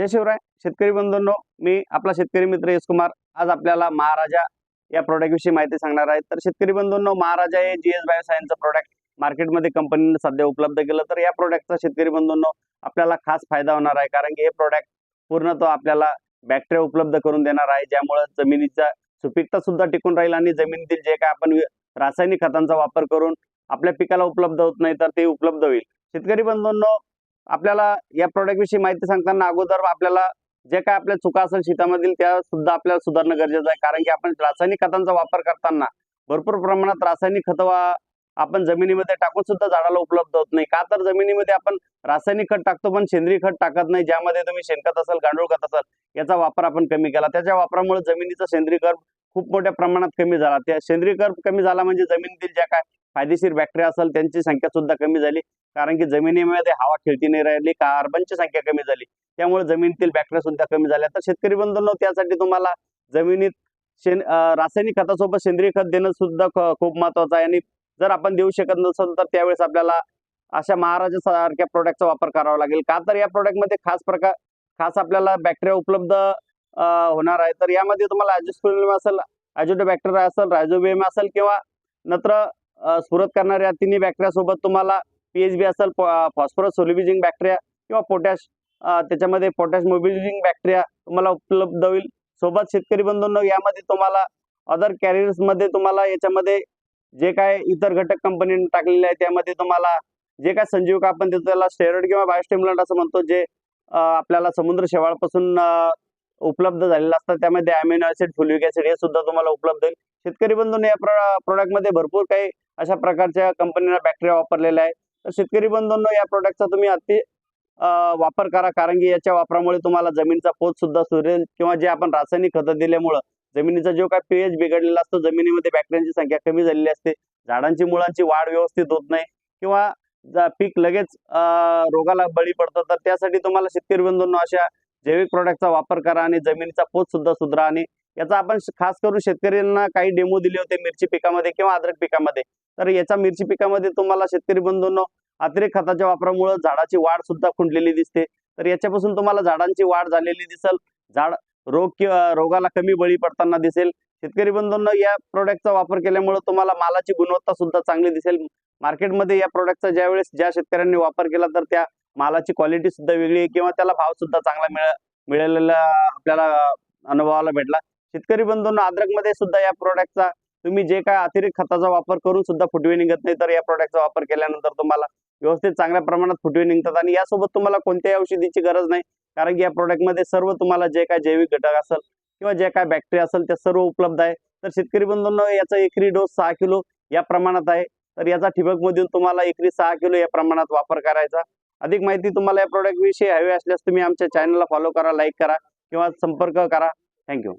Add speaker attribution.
Speaker 1: जय शिवराय. शेतकरी बंधूंनो मी आपला शेतकरी मित्र यश कुमार आज आपल्याला महाराजा या प्रोडक्ट विषयी माहिती सांगणार आहे. तर शेतकरी बंधूंनो महाराजा हे जी एस बायोसायन्सचं प्रोडक्ट मार्केटमध्ये कंपनीने सध्या उपलब्ध केलं. तर या प्रोडक्टचा शेतकरी बंधूंनो आपल्याला खास फायदा होणार आहे. कारण की हे प्रोडक्ट पूर्णतः आपल्याला बॅक्टेरिया उपलब्ध करून देणार आहे. ज्यामुळे जमिनीचा सुपीकता सुद्धा टिकून राहील आणि जमिनीतील जे काय आपण रासायनिक खतांचा वापर करून आपल्या पिकाला उपलब्ध होत नाही तर ते उपलब्ध होईल. शेतकरी बंधूंनो आपल्याला या प्रोडक्ट विषयी माहिती सांगताना अगोदर आपल्याला जे काय आपल्या चुका असेल शेतामधील त्या सुद्धा आपल्याला सुधारणं गरजेचं आहे. कारण की आपण रासायनिक खतांचा वापर करताना भरपूर प्रमाणात रासायनिक खत आपण जमिनीमध्ये टाकून सुद्धा झाडाला उपलब्ध होत नाही. का तर जमिनीमध्ये आपण रासायनिक खत टाकतो पण सेंद्रिय खत टाकत नाही. ज्यामध्ये तुम्ही शेणखत असेल गांडूळ खत असेल याचा वापर आपण कमी केला. त्याच्या वापरामुळे जमिनीचा सेंद्रिय कर्ब खूप मोठ्या प्रमाणात कमी झाला. त्या सेंद्रिय कर्ब कमी झाला म्हणजे जमिनीतील ज्या काय फायदेशीर बॅक्टेरिया असेल त्यांची संख्या सुद्धा कमी झाली. कारण की जमिनीमध्ये हवा खेळती नाही राहिली कार्बनची संख्या कमी झाली. त्यामुळे जमिनीतील बॅक्टेरिया सुद्धा कमी झाल्या. तर शेतकरी बंधूंनो त्यासाठी तुम्हाला जमिनीत शेण रासायनिक खतासोबत सेंद्रिय खत देणं सुद्धा खूप महत्वाचं आहे. आणि जर आपण देऊ शकत नसेल तर त्यावेळेस आपल्याला अशा महाराजा सारख्या प्रोडक्टचा वापर करावा लागेल. का तर या प्रोडक्टमध्ये खास प्रकार खास आपल्याला बॅक्टेरिया उपलब्ध होणार आहे. तर यामध्ये तुम्हाला अजिस्टोलिम असेल अजिटोबॅक्टेरिया असेल रायझोबियम असेल किंवा नत्र स्फुरत करणाऱ्या तिन्ही बॅक्टेरिया सोबत तुम्हाला पीएचबी असेल फॉस्फरस सोलिबिजिंग बॅक्टेरिया किंवा पोटॅश त्याच्यामध्ये पोटॅश मोबिलिजिंग बॅक्टेरिया तुम्हाला उपलब्ध होईल. सोबत शेतकरी बंधूंनो यामध्ये तुम्हाला अदर कॅरियर्समध्ये तुम्हाला याच्यामध्ये जे काय इतर घटक कंपनीने टाकलेले आहे त्यामध्ये तुम्हाला जे काय संजीवक आपण देतो त्याला स्टेरॉइड किंवा बायोस्टिम्युलंट असं म्हणतो जे आपल्याला समुद्र शेवाळपासून उपलब्ध झालेलं असतं. त्यामध्ये अमिनो ऍसिड फुलिक ऍसिड हे सुद्धा तुम्हाला उपलब्ध होईल. शेतकरी बंधूंनी या प्रोडक्टमध्ये भरपूर काही अशा प्रकारच्या कंपनीला बॅक्टेरिया वापरलेल्या आहे तर शेतकरी बंधूंनो या प्रोडक्टचा तुम्ही अति वापर करा. कारण की याच्या वापरामुळे तुम्हाला जमिनीचा पोत सुद्धा सुधरेल किंवा जे आपण रासायनिक खतं दिल्यामुळं जमिनीचा जो काय पीएच बिघडलेला असतो जमिनीमध्ये बॅक्टेरियांची संख्या कमी झालेली असते. झाडांची मुळांची वाढ व्यवस्थित होत नाही किंवा पीक लगेच रोगाला बळी पडतं तर त्यासाठी तुम्हाला शेतकरी बंधूंनो अशा जैविक प्रोडक्टचा वापर करा आणि जमिनीचा पोत सुद्धा सुधरा. आणि याचा आपण खास करून शेतकऱ्यांना काही डेमो दिले होते मिरची पिकामध्ये किंवा अद्रक पिकामध्ये. तर याचा मिरची पिकामध्ये तुम्हाला शेतकरी बंधूंनो अतिरिक्त खताच्या वापरामुळे झाडाची वाढ सुद्धा खुंटलेली दिसते. तर याच्यापासून तुम्हाला झाडांची वाढ झालेली दिसेल. झाड रोग किंवा रोगाला कमी बळी पडताना दिसेल. शेतकरी बंधूंना या प्रोडक्टचा वापर केल्यामुळे तुम्हाला मालाची गुणवत्ता सुद्धा चांगली दिसेल. मार्केटमध्ये या प्रोडक्टचा ज्यावेळेस ज्या शेतकऱ्यांनी वापर केला तर त्या मालाची क्वालिटी सुद्धा वेगळी आहे किंवा त्याला भाव सुद्धा चांगला मिळ मिळालेला आपल्याला अनुभवाला भेटला. शेतकरी बंधूंना अद्रकमध्ये सुद्धा या प्रोडक्टचा तुम्ही जे काय अतिरिक्त खताचा वापर करून सुद्धा फुटवे निघत नाही तर या प्रॉडक्टचा वापर केल्यानंतर तुम्हाला व्यवस्थित चांगल्या प्रमाणात फुटवे निघतात आणि यासोबत तुम्हाला कोणत्याही औषधीची गरज नाही. कारण की या प्रॉडक्टमध्ये सर्व तुम्हाला जे काय जैविक घटक असेल किंवा जे काय बॅक्टेरिया असेल ते सर्व उपलब्ध आहे. तर शेतकरी बंधूंना याचा एकरी डोस सहा किलो या प्रमाणात आहे. तर याचा ठिबकमधून तुम्हाला एकरी सहा किलो या प्रमाणात वापर करायचा. अधिक माहिती तुम्हाला या प्रोडक्ट विषयी हवी असल्यास तुम्ही आमच्या चॅनलला फॉलो करा लाईक करा किंवा संपर्क करा. थँक्यू